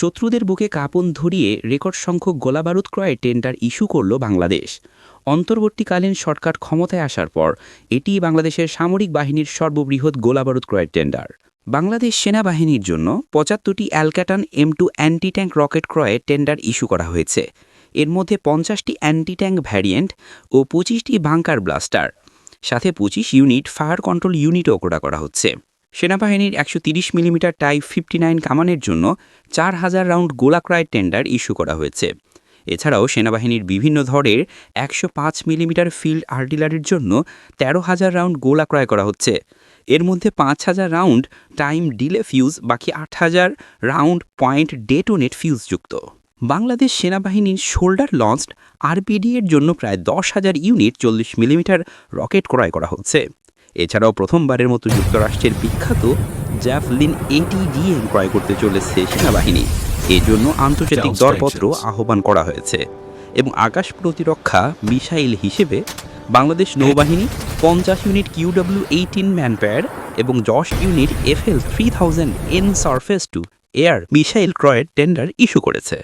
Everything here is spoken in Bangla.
শত্রুদের বুকে কাঁপন ধরিয়ে রেকর্ড সংখ্যক গোলাবারুদ ক্রয়ের টেন্ডার ইস্যু করল বাংলাদেশ। অন্তর্বর্তীকালীন সরকার ক্ষমতায় আসার পর এটি বাংলাদেশের সামরিক বাহিনীর সর্ববৃহৎ গোলাবারুদ ক্রয়ের টেন্ডার। বাংলাদেশ সেনাবাহিনীর জন্য পঁচাত্তরটি Alcotan M two anti tank rocket ক্রয়ের টেন্ডার ইস্যু করা হয়েছে। এর মধ্যে পঞ্চাশটি অ্যান্টি ট্যাঙ্ক ভ্যারিয়েন্ট ও পঁচিশটি বাংকার ব্লাস্টার। সাথে পঁচিশ ইউনিট ফায়ার কন্ট্রোল ইউনিটও করা হচ্ছে। সেনাবাহিনীর একশো মিলিমিটার টাইপ ফিফটি নাইন কামানের জন্য চার হাজার রাউন্ড গোলা ক্রয়ের টেন্ডার ইস্যু করা হয়েছে। এছাড়াও সেনাবাহিনীর বিভিন্ন ধরের একশো পাঁচ মিলিমিটার ফিল্ড আর্টিলারির জন্য তেরো হাজার রাউন্ড গোলা ক্রয় করা হচ্ছে। এর মধ্যে পাঁচ হাজার রাউন্ড টাইম ডিলে ফিউজ, বাকি আট হাজার রাউন্ড পয়েন্ট ডেটোনেট ফিউজযুক্ত বাংলাদেশ সেনাবাহিনীর শোল্ডার লঞ্চড আরপিডি এর জন্য প্রায় দশ হাজার ইউনিট চল্লিশ মিলিমিটার রকেট ক্রয় করা হচ্ছে। এছাড়াও প্রথমবারের মতো যুক্তরাষ্ট্রের বিখ্যাত জ্যাভলিন এটিডিএ ক্রয় করতে চলেছে সেনাবাহিনী। এজন্য আন্তর্জাতিক দরপত্র আহ্বান করা হয়েছে এবং আকাশ প্রতিরক্ষা মিসাইল হিসেবে বাংলাদেশ নৌবাহিনী পঞ্চাশ ইউনিট কিউডব্লিউ এইটিন ম্যানপেয়ার এবং দশ unit FL three thousand N surface to air missile ক্রয়ের টেন্ডার ইস্যু করেছে।